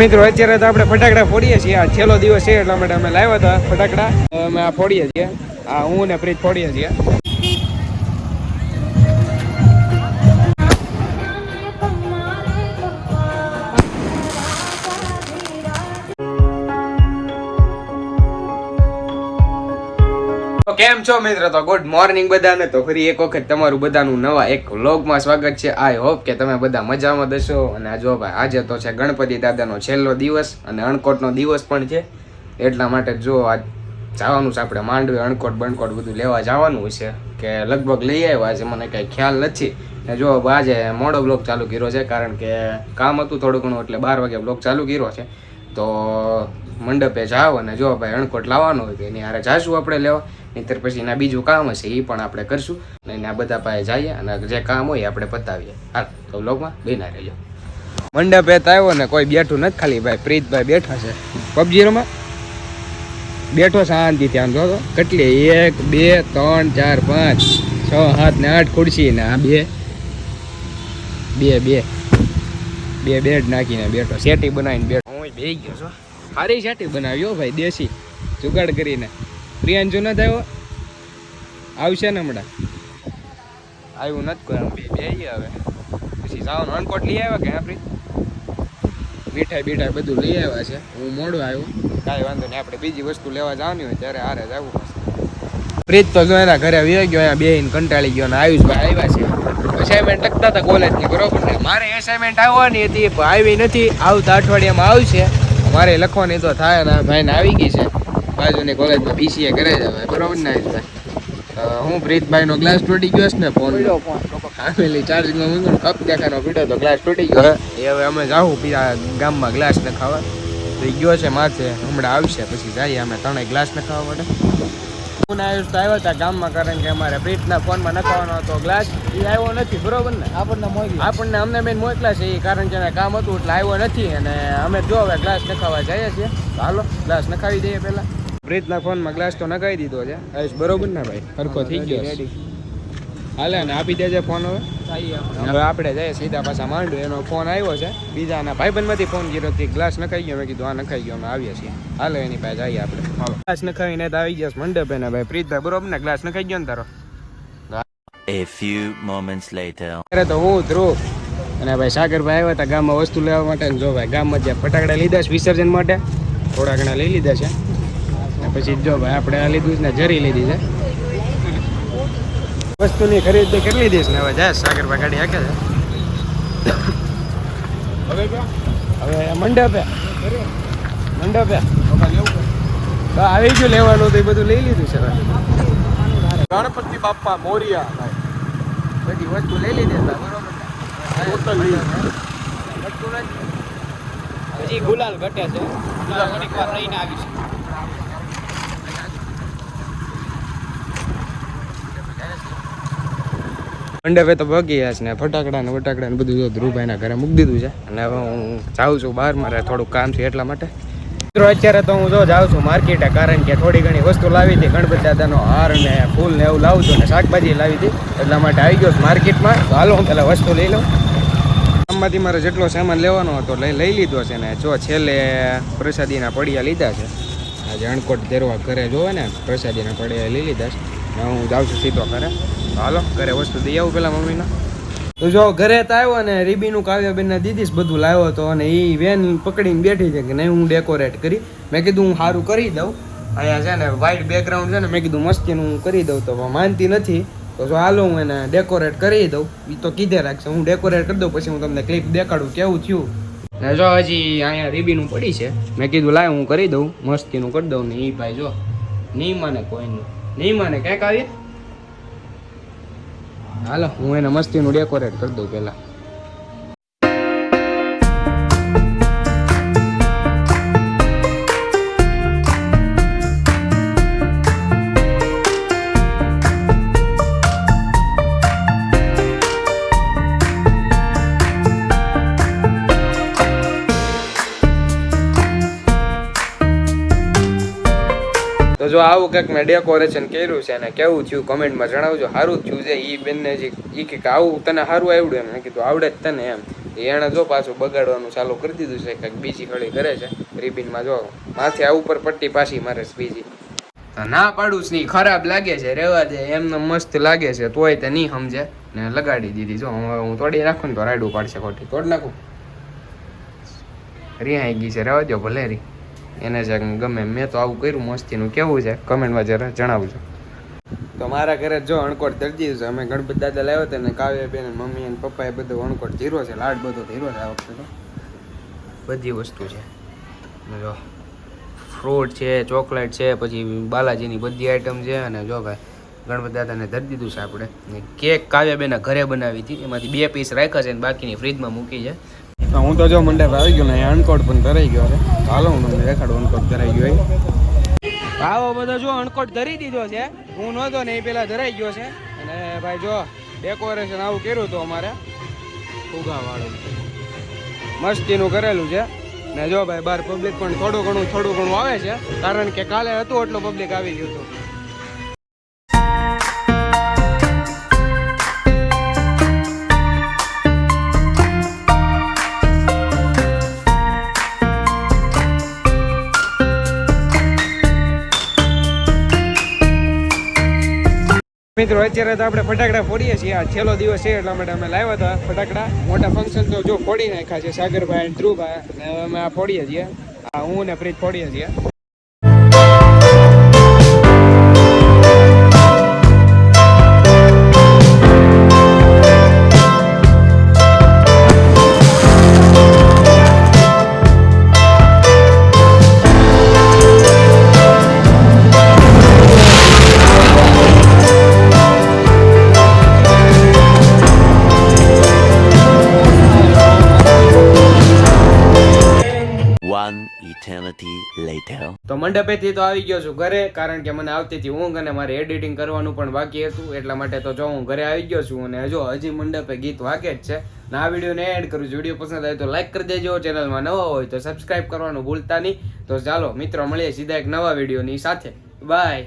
મિત્રો, અત્યારે તો આપણે ફટાકડા ફોડીએ છીએ. આ છેલ્લો દિવસ છે, એટલા માટે અમે લાવ્યા હતા ફટાકડા. અમે આ ફોડીએ છીએ. આ હું ને પ્રીત ફોડીએ છીએ. કેમ છો મિત્ર? તો ગુડ મોર્નિંગ બધાને. તો ફરી એક વખત તમારું બધાનું નવા એક વ્લોગમાં સ્વાગત છે. આઈ હોપ કે તમે બધા મજામાં દશો. અને આ જો ભાઈ, આજે તો છે ગણપતિ દાદાનો છેલ્લો દિવસ અને અણકોટનો દિવસ પણ છે. એટલા માટે જો આજ જવાનું છે આપણે માંડવી, અણકોટ, બણકોટ બધું લેવા જવાનું છે કે લગભગ લઈ આવ્યા છે. મને કાંઈ ખ્યાલ નથી. ને જો આજે મોડો બ્લોગ ચાલુ કર્યો છે, કારણ કે કામ હતું થોડું ઘણું, એટલે બાર વાગે બ્લોગ ચાલુ કર્યો છે. તો મંડપે જાઓ અને જો ભાઈ અણકોટ લાવવાનો હોય તો એની હારે જાશું આપણે લેવા. નહીંતર પછી એના બીજું કામ હશે, એ પણ આપણે કરશું. અને એના બધા પાસે જઈએ અને જે કામ હોય આપણે પતાવીએ. હાલ, તો લોકમાં બેના રહેજો. મંડપે તો આવ્યો ને, કોઈ બેઠું નથી ખાલી. ભાઈ, પ્રીતભાઈ બેઠા છે. પબજી રમા બેઠો શાંતિ ત્યાં જો કેટલી? એક, બે, ત્રણ, ચાર, પાંચ, છ, સાત ને આઠ ખુરશી ને આ બે. બે બે. બે બેડ નાખીને બેઠો. સેટી બનાવીને બેઠો. હું બે ગયો છો. સારી સેટી બનાવ્યો ભાઈ, દેશી. જુગાડ કરીને. પ્રિયાંશુ ન થયો? આવશે ને હમણાં? આવ્યું નથી કોઈ બે બે હવે. પછી સાવ અનકોટ લઈ આવ્યા કે આપણી? મીઠાઈ બીઠાઈ બધું લઈ આવ્યા છે. હું મોડું આવ્યો. કાંઈ વાંધો નહીં આપણે બીજી વસ્તુ લેવા જવાની હોય ત્યારે હારે જ પડશે પ્રીત તો જો એના ઘરે વી ગયો અહીંયા બેહીને કંટાળી ગયો અને આયુષભાઈ આવ્યા છે. અસાઇનમેન્ટ લખતા હતા કોલેજની બરોબર ને? મારે એસાઇનમેન્ટ આવવાની હતી પણ આવી નથી. આવતા અઠવાડિયામાં આવશે. મારે લખવાની તો થાય ને ભાઈને આવી ગઈ છે. બાજુની કોલેજમાં બીસીએ કરે છે ભાઈ બરોબર ને અ, હું પ્રીતભાઈનો ગ્લાસ તૂટી ગયો છે ને ફોન ફેમિલી ચાર્જિંગમાં મૂક્યો ને કપ દેખાનો પીડો તો ગ્લાસ તૂટી ગયો. એ હવે અમે જાવું બીજા ગામમાં ગ્લાસ નખાવા. તો એ ગયો છે માથે હમણાં આવશે પછી જઈએ અમે ત્રણેય ગ્લાસ નખાવા માટે. હું આવ્યો તો આવ્યો હતા ગામમાં કારણ કે અમારે પ્રીતના ફોનમાં નખાવાનો હતો ગ્લાસ એ આવ્યો નથી બરોબર ને? આપણને મોકલી આપણને અમને બેન મોકલા છે એ કારણ કે એને કામ હતું એટલે આવ્યો નથી. અને અમે જો હવે ગ્લાસ નખાવા જઈએ છીએ. તો હાલો ગ્લાસ નખાવી દઈએ પહેલા. પ્રીતના ફોનમાં ગ્લાસ તો નખાવી દીધો છે. આયુષ બરોબર ને ભાઈ? હરખો થઈ ગયો. હાલે ને આપી દેજે ફોન હવે. હવે આપણે જઈએ સીધા પાછા માંડુ એનો ફોન આવ્યો છે. બીજાના ભાઈબંધમાંથી ફોન કર્યો હતી ગ્લાસ નખાઈ ગયો. મેં કીધું આ નખાઈ ગયો. અમે આવીએ છીએ. હાલો એની પાસે જઈએ આપણે. ગ્લાસ નખાવીને તો આવી ગયા મંડપે ને ભાઈ. પ્રીતભાઈ બરોબર ને? ગ્લાસ નખાઈ ગયો ને તારો? A few moments later. અરે તો હું ધ્રુવ. અને ભાઈ સાગરભાઈ આવ્યા હતા ગામમાં વસ્તુ લેવા માટે. જો ભાઈ ગામમાં જે ફટાકડા લીધા છે વિસર્જન માટે. થોડા ઘણા લઈ લીધા છે. પછી જો ભાઈ આપણે આ લીધું છે ને જરી લીધી છે. વસ્તુની ખરીદી કરી લીધી છે ને હવે જાય સાગરભાઈ ગાડી હાકે છે. હવે મંડપે. મંડપે. તો આવી ગયું લેવાનું તો એ બધું લઈ લીધું છે ગણપતિ બાપા મોરિયા બધી વસ્તુ લઈ લીધી છે બરોબર ગુલાલ ઘટે છે. થોડીક વાર રહીને આવીશ મંડપે તો ભગી ગયા ને ફટાકડા ને ફટાકડા ને બધું જો ધ્રુવભાઈના ઘરે મૂકી દીધું છે. અને હવે હું જાઉં છું બહાર, મારે થોડુંક કામ છે એટલા માટે. મિત્રો, અત્યારે તો હું જો જાઉં છું માર્કેટે, કારણ કે થોડી ઘણી વસ્તુ લાવી હતી, ગણપતિ દાદાનો હાર ને ફૂલ ને એવું લાવું છું ને શાકભાજી લાવી હતી. એટલા માટે આવી ગયો માર્કેટમાં. તો હાલો, હું પહેલાં વસ્તુ લઈ લઉં. ગામમાંથી મારે જેટલો સામાન લેવાનો હતો, લઈ લઈ લીધો છે ને. જો છેલ્લે પ્રસાદીના પડિયા લીધા છે. આજે અણકોટ ધેરવા ઘરે જોવે ને, પ્રસાદીના પડિયા લઈ લીધા છે. હું જાઉં છું સીધો ઘરે. હાલો, ઘરે વસ્તુ દઈ આવું પેલા મમ્મીને. તો જો ઘરે તો આવ્યો ને રીબીનું કાવ્યબેનને જ બધું લાવ્યો હતો અને એ વેન પકડીને બેઠી છે કે નહીં, હું ડેકોરેટ કરી. મેં કીધું હું સારું કરી દઉં. અહીંયા છે ને વ્હાઈટ બેકગ્રાઉન્ડ છે ને, મેં કીધું મસ્તીનું હું કરી દઉં તો માનતી નથી. તો જો હાલો હું એને ડેકોરેટ કરી દઉં. એ તો કીધે રાખશે, હું ડેકોરેટ કરી દઉં, પછી હું તમને ક્લિપ દેખાડું કેવું થયું. ને જો હજી અહીંયા રીબીનું પડી છે. મેં કીધું લાય હું કરી દઉં, મસ્તીનું કરી દઉં ને એ ભાઈ જો, નહીં માને કોઈનું. નહીં માને, ક્યાંક આવીએ હાલો હું એને મસ્તીનું ડેકોરેટ કરી દઉં પહેલાં. તો જો આવું કંઈક મેં ડેકોરેશન કર્યું છે અને કેવું થયું કમેન્ટમાં જણાવજો. સારું થયું છે. એ બેનને જે એ કે આવું તને સારું આવડ્યું એમ. મેં કીધું, આવડે જ તને એમ. એણે જો પાછું બગાડવાનું ચાલુ કરી દીધું છે. કંઈક બીજી ખડી કરે છે. રિબિનમાં જો માથે આ ઉપર પટ્ટી પાછી મારે બીજી. ના પાડું છે ખરાબ લાગે છે. રેવા દે. એમને મસ્ત લાગે છે. તોય તે નહીં સમજે. ને લગાડી દીધી. જો હવે હું તોડી નાખું ને તો રાયડું પાડશે ખોટી. તોડ નાખું. રિહાઈ ગઈ છે. રહેવા દો ભલે રી. એને જ ગમે. મેં તો આવું કર્યું મસ્તીનું. કેવું છે? કમેન્ટમાં જરા જણાવજો. તો મારા ઘરે જો અણકોટ દર્દી છે. અમે ગણપત દાદા લાવ્યો હતો ને કાવ્ય બેન અને મમ્મી અને પપ્પાએ બધો અણકોટ ધીરો છે. લાડ બધો ધીરો છે આ વખતે તો. બધી વસ્તુ છે. જો ફ્રૂટ છે ચોકલેટ છે પછી બાલાજીની બધી આઈટમ છે અને જો ભાઈ ગણપત દાદાને ધરી દીધું છે આપણે. કેક કાવ્યાબેના ઘરે બનાવી હતી. એમાંથી બે પીસ રાખ્યા છે અને બાકીની ફ્રીજમાં મૂકી છે. હું તો જો મંડપ આવી ગયો ને અણકોટ પણ ધરાઈ ગયો હાલો, હું તમને દેખાડું અણકોટ ધરાઈ ગયો આવો, બધો જો અણકોટ ધરી દીધો છે. હું નહોતો ને, એ પેલા ધરાઈ ગયો છે. અને ભાઈ જો ડેકોરેશન આવું કર્યું હતું અમારે. ફુગા વાળું મસ્તીનું કરેલું છે. ને જો ભાઈ બહાર પબ્લિક પણ થોડું ઘણું થોડું ઘણું આવે છે. કારણ કે કાલે હતું, એટલું પબ્લિક આવી ગયું હતું. મિત્રો, અત્યારે તો આપણે ફટાકડા ફોડીએ છીએ. આ છેલ્લો દિવસ છે એટલા માટે અમે લાવ્યા હતા ફટાકડા. મોટા ફંક્શન તો જો ફોડી નાખ્યા છે સાગરભાઈ અને ધ્રુવભાઈ અમે આ ફોડીએ છીએ. આ હું ને પ્રીત ફોડીએ છીએ. Later. તો મંડપેથી તો આવી ગયો છું ઘરે, કારણ કે મને આવતી હતી ઊંઘ અને મારે એડિટિંગ કરવાનું પણ બાકી હતું, એટલા માટે તો જો હું ઘરે આવી ગયો છું અને જો હજી મંડપે ગીત વાગે જ છે. ને આ વિડીયોને એડ કરું છું. વીડિયો પસંદ આવે તો લાઈક કરી દેજો. ચેનલમાં નવા હોય તો સબસ્ક્રાઇબ કરવાનું ભૂલતા નહીં. તો ચાલો મિત્રો, મળીએ સીધા એક નવા વિડીયોની સાથે. બાય